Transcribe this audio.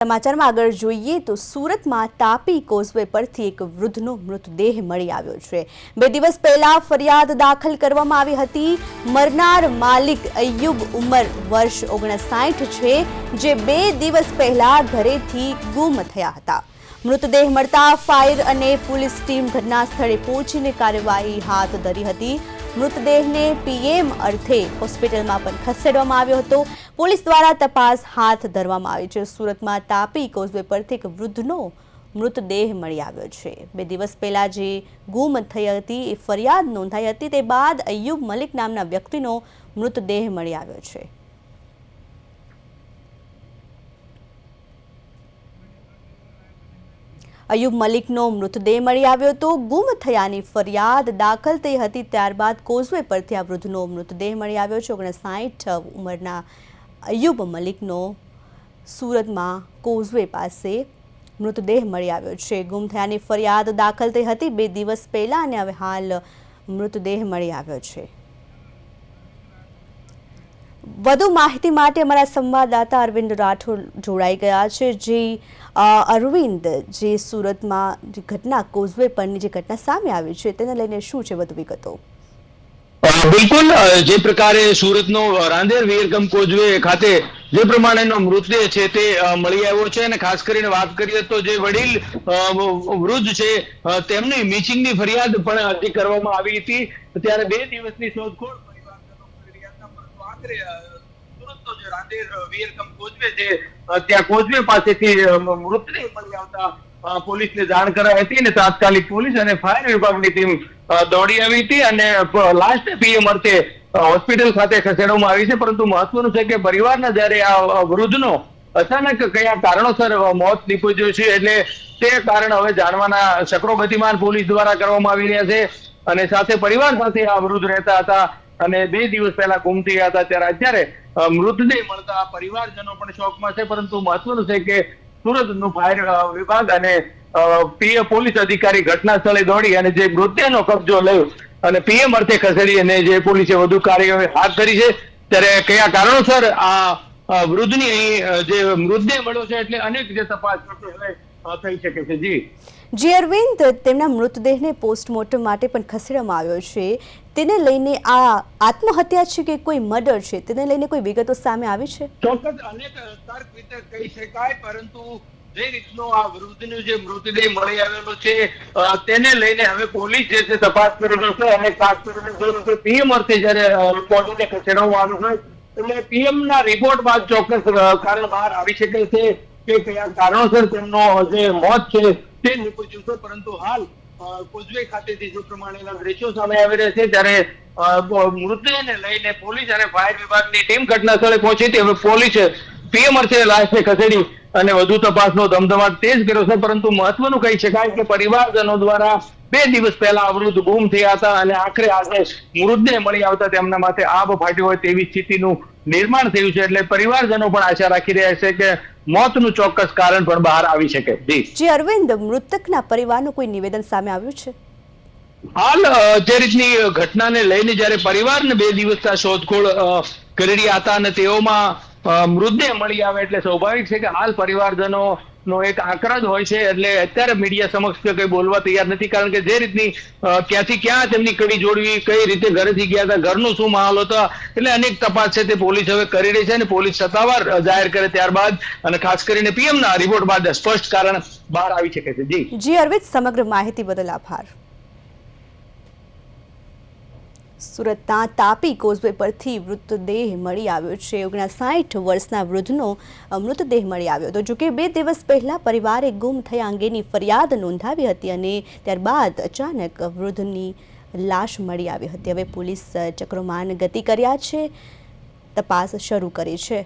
સમાચારમાં આગળ જોઈએ તો સુરતમાં તાપી કોઝવે પરથી એક વૃદ્ધનો મૃતદેહ મળી આવ્યો છે. બે દિવસ પહેલા ફરિયાદ દાખલ કરવામાં આવી હતી. મરનાર માલિક અય્યુબ ઉમર વર્ષ ઓગણસાઠ છે, જે બે દિવસ પહેલા ઘરેથી ગુમ થયા હતા. મૃતદેહ મળતા ફાયર અને પોલીસ ટીમ ઘટના સ્થળે પહોંચીને કાર્યવાહી હાથ ધરી હતી. મૃતદેહને પીએમ અર્થે હોસ્પિટલમાં પણ ખસેડવામાં આવ્યો હતો. પોલીસ દ્વારા તપાસ હાથ ધરવામાં આવી છે. સુરતમાં તાપી કોઝવે પરથી એક વૃદ્ધનો મૃતદેહ મળી આવ્યો છે. બે દિવસ પહેલા જે ગુમ થઈ હતી, એ ફરિયાદ નોંધાઈ હતી. તે બાદ અયુબ મલિક નામના વ્યક્તિનો મૃતદેહ મળી આવ્યો છે. અયુબ મલિકનો મૃતદેહ મળી આવ્યો તો ગુમ થયાની ફરિયાદ દાખલ થઈ હતી ત્યારબાદ કોઝવે પરથી આ વૃદ્ધનો મૃતદેહ મળી આવ્યો છે. ઓગણસાઠ ઉંમરના અયુબ મલિકનો સુરતમાં કોઝવે પાસે મૃતદેહ મળી આવ્યો છે. ગુમ થયાની ફરિયાદ દાખલ થઈ હતી. બે દિવસ પહેલાં અને હવે હાલ મૃતદેહ મળી આવ્યો છે. વધુ માહિતી માટે અમારા સંવાદદાતા અરવિંદ રાઠોડ જોડાઈ ગયા છે. જે અરવિંદ, જે સુરતમાં જે ઘટના કોઝવે પરની જે ઘટના સામે આવી છે, તેને લઈને શું છે વધુ વિગતો? બિલકુલ જે પ્રકારે સુરતનો રાંદેર વિરકમ કોઝવે ખાતે જે પ્રમાણેનો મૃતદેહ છે તે મળી આવ્યો છે અને ખાસ કરીને વાત કરીએ તો જે વડીલ વૃદ્ધ છે તેમની મિસિંગની ફરિયાદ પણ અરજી કરવામાં આવી હતી. ત્યારે બે દિવસની શોધખોળ પરિવારજનો કરી રહ્યા હતા પરંતુ આખરે સુરતનો જે રાંદેર વીરકમ કોઝવે છે. ત્યાં કોઝવે પાસેથી મૃતદેહ મળી આવતા પોલીસને જાણ કરાઈ હતી અને તાત્કાલિક પોલીસ અને ફાયર વિભાગની ટીમ દોડી આવી હતી અને લાસ્ટ પીએમ અર્થે હોસ્પિટલ ખાતે ખસેડવામાં આવી છે. પરંતુ મહત્વનું છે કે પરિવારના જ્યારે આ વૃદ્ધનો અચાનક કયા કારણોસર મોત નીપજ્યું છે એટલે તે કારણ હવે જાણવાના ચક્રો ગતિમાન પોલીસ દ્વારા કરવામાં આવી રહ્યા છે. અને સાથે પરિવાર સાથે આ વૃદ્ધ રહેતા હતા. અને બે દિવસ પહેલા ગુમ થયા હતા ત્યારે અત્યારે મૃતદેહ મળતા પરિવારજનો પણ શોકમાં છે, પરંતુ મહત્વનું છે કે સુરતનું ફાયર વિભાગ અને પીએ પોલીસ અધિકારી ઘટના સ્થળે દોડી અને જે મૃતદેહનો કબજો લઈ અને પીએમ અર્થે ખસેડી અને જે પોલીસે વધુ કાર્યવાહી હાથ ધરી છે, ત્યારે કયા કારણોસર આ વૃદ્ધની જે મૃતદેહ મળ્યો છે એટલે અનેક જે તપાસ હવે થઈ શકે છે જી. જી અરવિંદ તેમના મૃતદેહને પોસ્ટમોર્ટમ માટે પણ ખસેડવામાં આવ્યો છે. તેને લઈને આ આત્મહત્યા છે કે કોઈ મર્ડર છે? તેને લઈને કોઈ વિગતો સામે આવી છે? ચોક્કસ અનેક તર્ક વિતર્ક કહી શકાય પરંતુ જે રીતનો આ વૃદ્ધનું જે મૃતદેહ મળી આવેલો છે તેને લઈને હવે પોલીસ જે છે તપાસ કરી રહ્યો છે અને ખાસ કરીને પીએમ અર્થે જયારે બોડીને ખસેડવામાં આવ્યું હોય એટલે પીએમ ના રિપોર્ટ બાદ ચોક્કસ કારણ બહાર આવી શકે છે. કે કયા કારણોસર તેમનો જે મોત છે તે નિપજ્યું છે પરંતુ હાલ કોઝવે ખાતેથી જે પ્રમાણેના દ્રશ્યો સામે આવી રહ્યા છે ત્યારે મૃતદેહને લઈને પોલીસ અને ફાયર વિભાગની ટીમ ઘટના પહોંચી હતી. હવે પોલીસે, પીએમ લાશને ખસેડી અને વધુ તપાસનો ધમધમાટ તેજ કર્યો છે, પરંતુ મહત્વનું કહી શકાય કે પરિવારજનો દ્વારા બે દિવસ પહેલા અવરુદ્ધ ગુમ થયા હતા અને આખરે આજે મૃતદેહ મળી આવતા તેમના માથે આબ ફાટ્યો હોય તેવી સ્થિતિનું નિર્માણ થયું છે. એટલે પરિવારજનો પણ આશા રાખી રહ્યા છે કે મોતનું ચોક્કસ કારણ પણ બહાર આવી શકે. જી અરવિંદ મૃતકના પરિવારનું કોઈ નિવેદન સામે આવ્યું છે? હાલ જે રીતની ઘટનાને લઈને જ્યારે પરિવારને બે દિવસના શોધખોળ કરી રહ્યા હતા અને તેઓમાં મૃતદેહ મળી આવે એટલે સ્વાભાવિક છે કે હાલ પરિવારજનો નો એક આક્રજ હોય છે, એટલે અત્યારે મીડિયા સમક્ષ કંઈ બોલવા તૈયાર નથી, કારણ કે જે રીતની ક્યાંથી ક્યાં તેમની કડી જોડવી, કઈ રીતે ઘરેથી ગયા હતા, ઘરનો શું માહોલ હતો, એટલે અનેક તપાસ છે તે પોલીસ હવે કરી રહી છે અને પોલીસ સત્તાવાર જાહેર કરે ત્યારબાદ, અને ખાસ કરીને પીએમના રિપોર્ટ બાદ સ્પષ્ટ કારણ બહાર આવી શકે છે. જી. જી, અરવિંદ, સમગ્ર માહિતી બદલ આભાર. સુરતના તાપી કોઝવે પરથી મૃતદેહ મળી આવ્યો છે. ઓગણસાઠ વર્ષના વૃદ્ધનો મૃતદેહ મળી આવ્યો હતો. જોકે બે દિવસ પહેલાં પરિવારે ગુમ થયા અંગેની ફરિયાદ નોંધાવી હતી અને ત્યારબાદ અચાનક વૃદ્ધની લાશ મળી આવી હતી. હવે પોલીસ ચક્રોમાન ગતિ કર્યા છે. તપાસ શરૂ કરી છે.